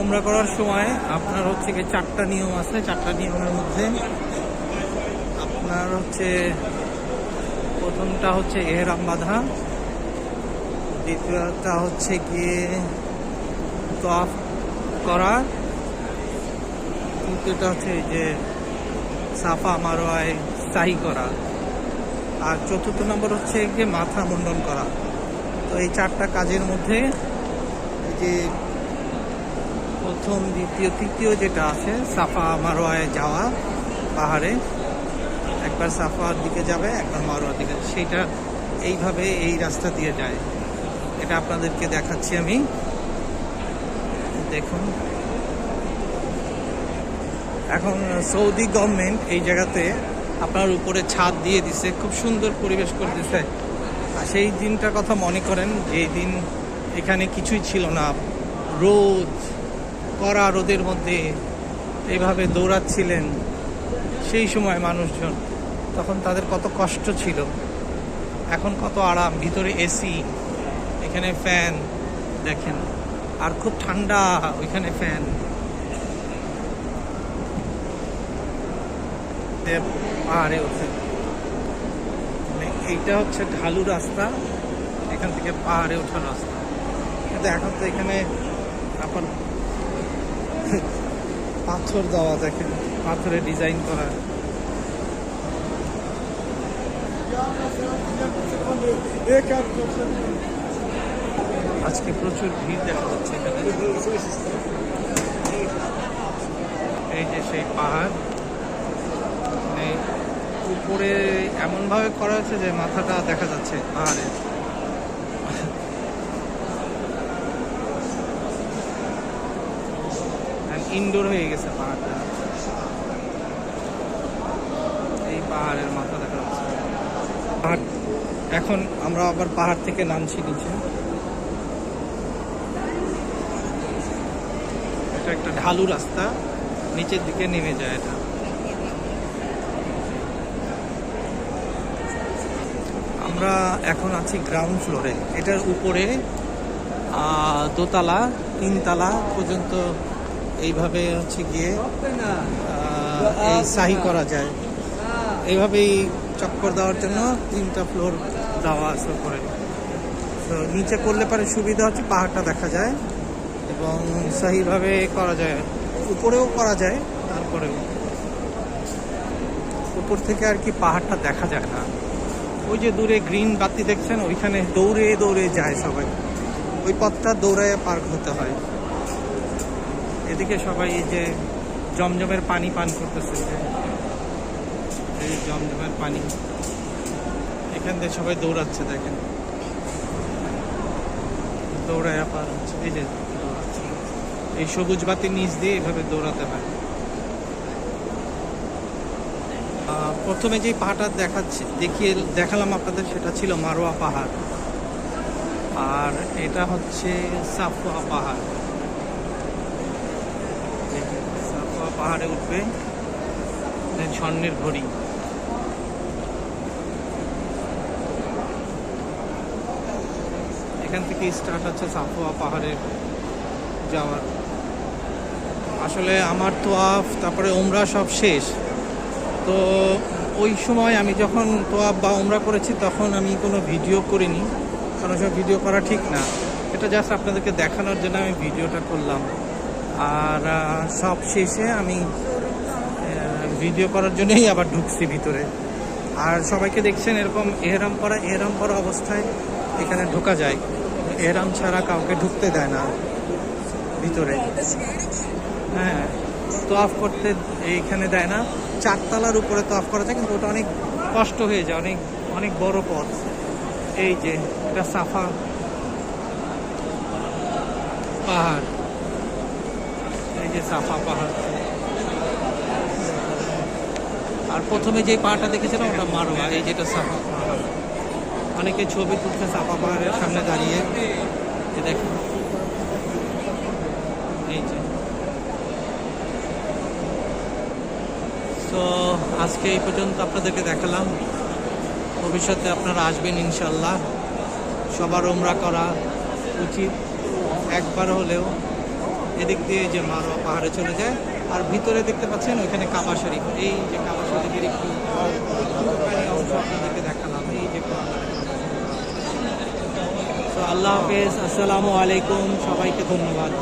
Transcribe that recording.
ওমরা করার সময় আপনার হচ্ছে কি চারটা নিয়ম আছে, চারটা নিয়মের মধ্যে আপনার হচ্ছে প্রথমটা হচ্ছে এহরাম বাঁধা, দ্বিতীয়টা হচ্ছে গিয়ে তফ করা, তৃতীয়টা হচ্ছে যে সাফা মারোয়ায় সাহি করা, আর চতুর্থ নম্বর হচ্ছে গিয়ে মাথা মুন্ডন করা। তো এই চারটা কাজের মধ্যে এই যে প্রথম, দ্বিতীয়, তৃতীয় যেটা আছে, সাফা মারোয়ায় যাওয়া পাহাড়ে। একবার সাফার দিকে যাবে, একবার মারোয়ার দিকে। সেইটা এইভাবে এই রাস্তা দিয়ে যায়। এটা আপনাদেরকে দেখাচ্ছি আমি। দেখুন। এখন সৌদি গভর্নমেন্ট এই জায়গাতে আপনার উপরে ছাদ দিয়ে দিছে, খুব সুন্দর পরিবেশ করে দিছে। আর সেই দিনটার কথা মনে করেন যে দিন এখানে কিছুই ছিল না, রোদ কড়া রোদের মধ্যে এইভাবে দৌড়াচ্ছিলেন সেই সময় মানুষজন। তখন তাদের কত কষ্ট ছিল। এখন কত আরাম, ভিতরে এসি, এখানে ফ্যান, দেখেন। আর খুব ঠান্ডা ওইখানে ফ্যান। পাহাড়ে ওঠে। মানে এইটা হচ্ছে ঢালু রাস্তা, এখান থেকে পাহাড়ে ওঠার রাস্তা। কিন্তু এখন তো এখানে আপনার পাথর দেওয়া দেখেন পাথরে ডিজাইন করা। আজকে প্রচুর ভিড় দেখা যাচ্ছে এখানে। এই যে সেই পাহাড় উপরে এমনভাবে করা হয়েছে যে মাথাটা দেখা যাচ্ছে পাহাড়ে ইনডোর হয়ে গেছে পাহাড়টা। এই পাহাড়ের মাথা দেখা যাচ্ছে। পাহাড়, এখন আমরা আবার পাহাড় থেকে নামছি নিচে। এটা একটা ঢালু রাস্তা, নিচের দিকে নেমে যায় এটা। আমরা এখন আছি গ্রাউন্ড ফ্লোরে এটার উপরে দোতলা, তিনতলা পর্যন্ত এইভাবে হচ্ছে গিয়ে এই সাহি করা যায়। এইভাবেই চক্কর দেওয়ার জন্য তিনটা ফ্লোর দেওয়া আছে উপরে। তো নিচে করলে পরে সুবিধা হচ্ছে, পাহাড়টা দেখা যায় এবং সাহিভাবে করা যায়। উপরেও করা যায়, তারপরেও। উপর থেকে আর কি পাহাড়টা দেখা যায় না। ওই যে দূরে গ্রিন বাতি দেখছেন, ওইখানে দৌড়ে দৌড়ে যায় সবাই। ওই পথটা দৌড়ায় পার হতে হয়। এদিকে সবাই এই যে জমজমের পানি পান করতেছে। এই জমজমের পানি। এখান থেকে সবাই দৌড়াচ্ছে, দেখেন। দৌড়ায় পার হচ্ছে। এই যে এই সবুজ বাতির নিচ দিয়ে এভাবে দৌড়াতে হয়। প্রথমে যে পাহাড়টা দেখাচ্ছি, দেখিয়ে দেখালাম আপনাদের, সেটা ছিল মারোয়া পাহাড়। আর এটা হচ্ছে সাফুয়া পাহাড় দেখেন, সাফুয়া পাহাড়ে উঠবে। স্বর্ণের ঘড়ি। এখান থেকে স্টার্ট হচ্ছে সাফুয়া পাহাড়ে যাওয়ার। আসলে আমার তোয়াফ, তারপরে ওমরা সব শেষ। তো ওই সময় আমি যখন তোয়াব বা ওমরা করেছি, তখন আমি কোনো ভিডিও করিনি। কারণ সব ভিডিও করা ঠিক না। এটা জাস্ট আপনাদেরকে দেখানোর জন্য আমি ভিডিওটা করলাম। আর সব শেষে আমি ভিডিও করার জন্যই আবার ঢুকছি ভিতরে। আর সবাইকে দেখছেন এরকম এহরাম করা এহরাম করা অবস্থায় এখানে ঢোকা যায়। এহরাম ছাড়া কাউকে ঢুকতে দেয় না ভিতরে। হ্যাঁ তোয়াফ করতে এইখানে দেয় না। চারতলার উপরে তোয়াফ করা যায়, কিন্তু ওটা অনেক কষ্ট হয়ে যায়, অনেক অনেক বড় পথ। এই যে, এটা সাফা পাহাড়। যে সাফা পাহাড়। আর প্রথমে যে পাহাড়টা দেখেছিলাম, ওটা মারোয়া এই যেটা সাফা পাহাড়। অনেকে ছবি তুলছে সাফা পাহাড়ের সামনে দাঁড়িয়ে। দেখুন এই যে। তো আজকে এই পর্যন্ত আপনাদেরকে দেখালাম। ভবিষ্যতে আপনারা আসবেন ইনশাল্লাহ সবার ওমরা করা উচিত। একবার হলেও এদিক দিয়ে যে মারোয়া পাহাড়ে চলে যায়, আর ভিতরে দেখতে পাচ্ছেন ওইখানে কাবা শরীফ এই যে কাবা শরীফের একটু অংশ আপনাদেরকে দেখালাম, এই যে আল্লাহ হাফেজ, আসসালামু আলাইকুম, সবাইকে ধন্যবাদ।